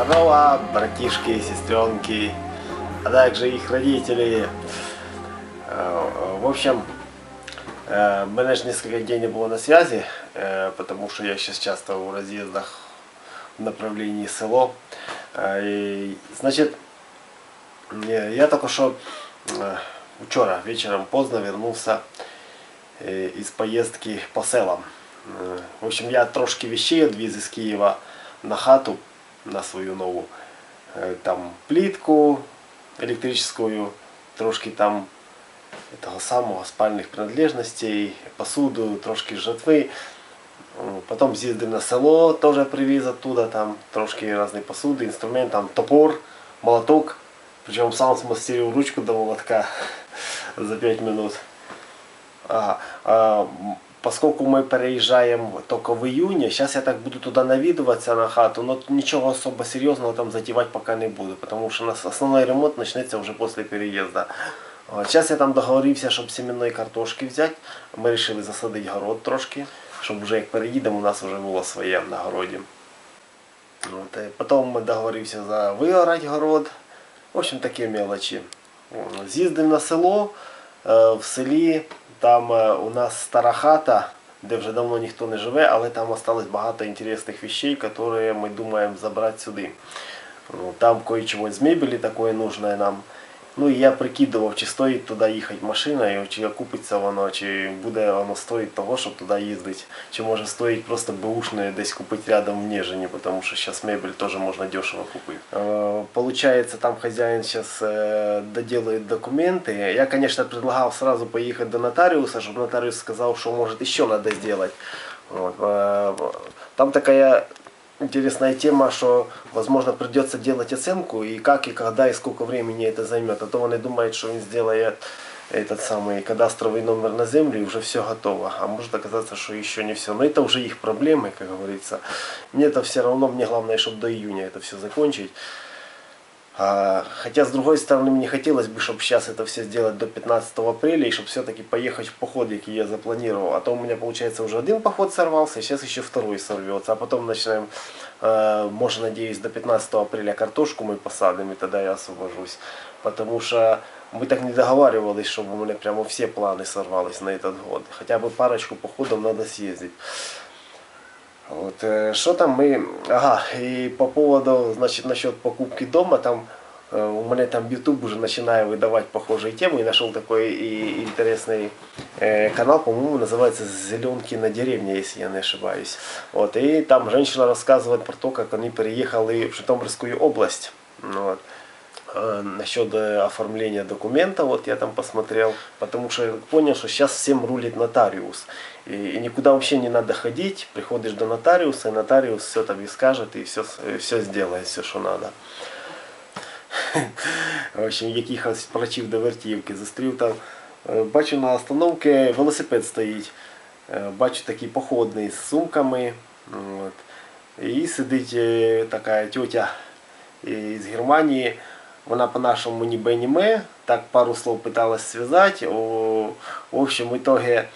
Здорово, братишки, сестренки, а также их родители. Э, В общем, э, мене ж несколько дней не было на связи, э, потому что я сейчас часто в разъездах в направлении село. Э, и, Значит, э, я только что э, вчера вечером поздно вернулся э, із поїздки по селам. Е, В общем, я трошки вещей відвіз із Києва на хату на свою нову. Е, Там плитку електричну, трошки там того самого спальних принадлежностей, посуду, трошки жатви. М, Потім з'їздив на село, теж привіз оттуда, там трошки різної посуди, інструмент, там топор, молоток. Причому сам смастерив ручку до молотка за 5 минут. Ага. Поскольку мы переезжаем только в июне, сейчас я так буду туда навидываться на хату, но ничего особо серьезного там затевать пока не буду, потому что у нас основной ремонт начнется уже после переезда. Сейчас я там договорився, щоб семенної картошки взяти. Ми вирішили засадити город трошки, щоб вже як переїдемо, у нас вже було своє на городі. От, потім ми договорився за вигорати город. В общем, такі мелочі. З'їздив на село. Е, В селі там е, у нас стара хата, де вже давно ніхто не живе, але там осталось багато інтересних вещей, які ми думаємо забрати сюди. Ну, Там кое-чего из мебели такое нужное нам. Ну і я прикидував, чи стоїть туди їхати машиною, чи окупиться воно, чи буде воно стоїть того, щоб туди їздити. Чи може стоїть просто бэушне десь купити рядом в Нежині, тому що зараз мебель теж можна дешево купити. Е, Получается, там хозяин сейчас э, доделает документы. Я, конечно, предлагал сразу поехать до нотариуса, чтобы нотариус сказал, что может еще надо сделать. Вот. э, Там такая интересная тема, что, возможно, придется делать оценку, и как, и когда, и сколько времени это займет. А то они думают, что он сделает этот самый кадастровый номер на землю, и уже все готово. А может оказаться, что еще не все. Но это уже их проблемы, как говорится. Мне это все равно, мне главное, чтобы до июня это все закончить. А, хотя, с другой стороны, мне хотелось бы, чтобы сейчас это все сделать до 15 апреля, и чтобы все-таки поехать в поход, який я запланировал. А то у меня, получается, уже один поход сорвался, и сейчас еще второй сорвется. А потом начинаем, э, может, надеюсь, до 15 апреля картошку мы посадим, и тогда я освобожусь. Потому что мы так не договаривались, чтобы у меня прямо все планы сорвались на этот год. Хотя бы парочку походов надо съездить. Вот, что там мы... Ага, и по поводу, значит, насчет покупки дома, там у меня там YouTube уже начинаю выдавать похожие темы и нашел такой и интересный канал, по-моему, называется «Зеленки на деревне», если я не ошибаюсь. Вот, и там женщина рассказывает про то, как они переехали в Житомирскую область. Ну Вот. Э, Насчет э, оформления документа, вот я там посмотрел, потому что я понял, что сейчас всем рулит нотариус. И, и никуда вообще не надо ходить, приходишь до нотариуса, и нотариус все тебе скажет и все, все сделает, все, что надо. В общем, якихось прочив до вертівки зустрів там. Е, Бачу на остановці велосипед стоїть. Е, Бачу такий походний з сумками. От. І сидить е, така тетя із Германії. Вона по-нашому ніби німе, так пару слов питалась зв'язати. О, В общем, в итоге,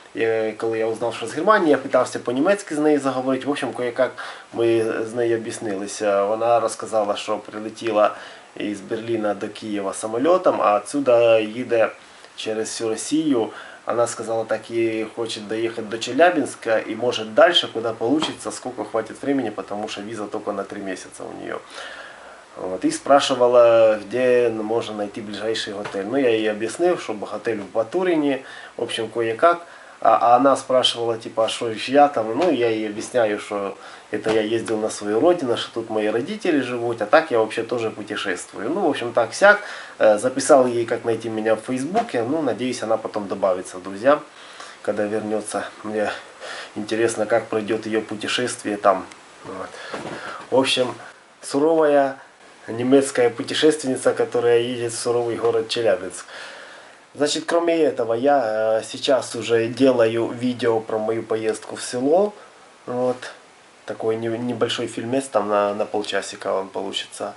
коли я узнав, що з Германії, я питався по-німецьки з нею заговорити. В общем, кое-як ми з нею об'яснилися. Вона розказала, що прилетіла із Берліна до Києва самолітом, а отсюда їде через всю Росію. Она сказала, так и хочет доехать до Челябинска и может дальше, куда получится, сколько хватит времени, потому что виза только на три месяца у нее. Вот, и спрашивала, где можно найти ближайший готель. Ну, я ей объяснил, что готель в Батурине, в общем, кое-как. А, а она спрашивала, типа, а что я там? Ну, я ей объясняю, что это я ездил на свою родину, что тут мои родители живут, а так я вообще тоже путешествую. Ну, в общем, так всяк. Э, Записал ей, как найти меня в Фейсбуке. Ну, надеюсь, она потом добавится друзья, когда вернется. Мне интересно, как пройдет ее путешествие там. Вот. В общем, суровая немецкая путешественница, которая едет в суровый город Челябинск. Значит, кроме этого, я э, сейчас уже делаю видео про мою поездку в село. Вот. Такой не- небольшой фильмец, там на, на полчасика он получится,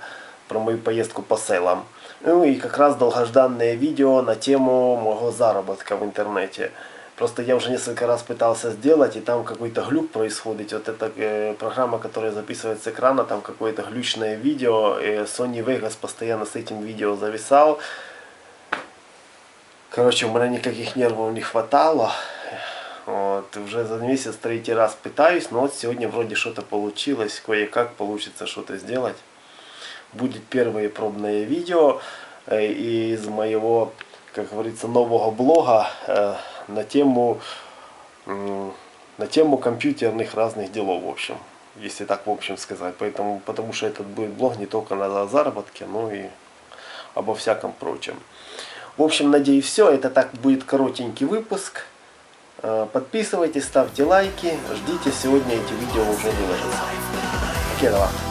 про мою поездку по селам. Ну и как раз долгожданное видео на тему моего заработка в интернете. Просто я уже несколько раз пытался сделать, и там какой-то глюк происходит. Вот эта э, программа, которая записывает с экрана, там какое-то глючное видео. И Sony Vegas постоянно с этим видео зависал. Короче, у меня никаких нервов не хватало. Вот, уже за месяц третий раз пытаюсь, но вот сегодня вроде что-то получилось, кое-как получится что-то сделать. Будет первое пробное видео э, из моего, как говорится, нового блога э, на тему на тему компьютерных разных делов, в общем, если так в общем сказать. Поэтому, потому что этот будет блог не только на заработке, но и обо всяком прочем. В общем, надеюсь, все. Это так будет коротенький выпуск. Э, Подписывайтесь, ставьте лайки. Ждите, сегодня эти видео уже выложатся. Окей, давай.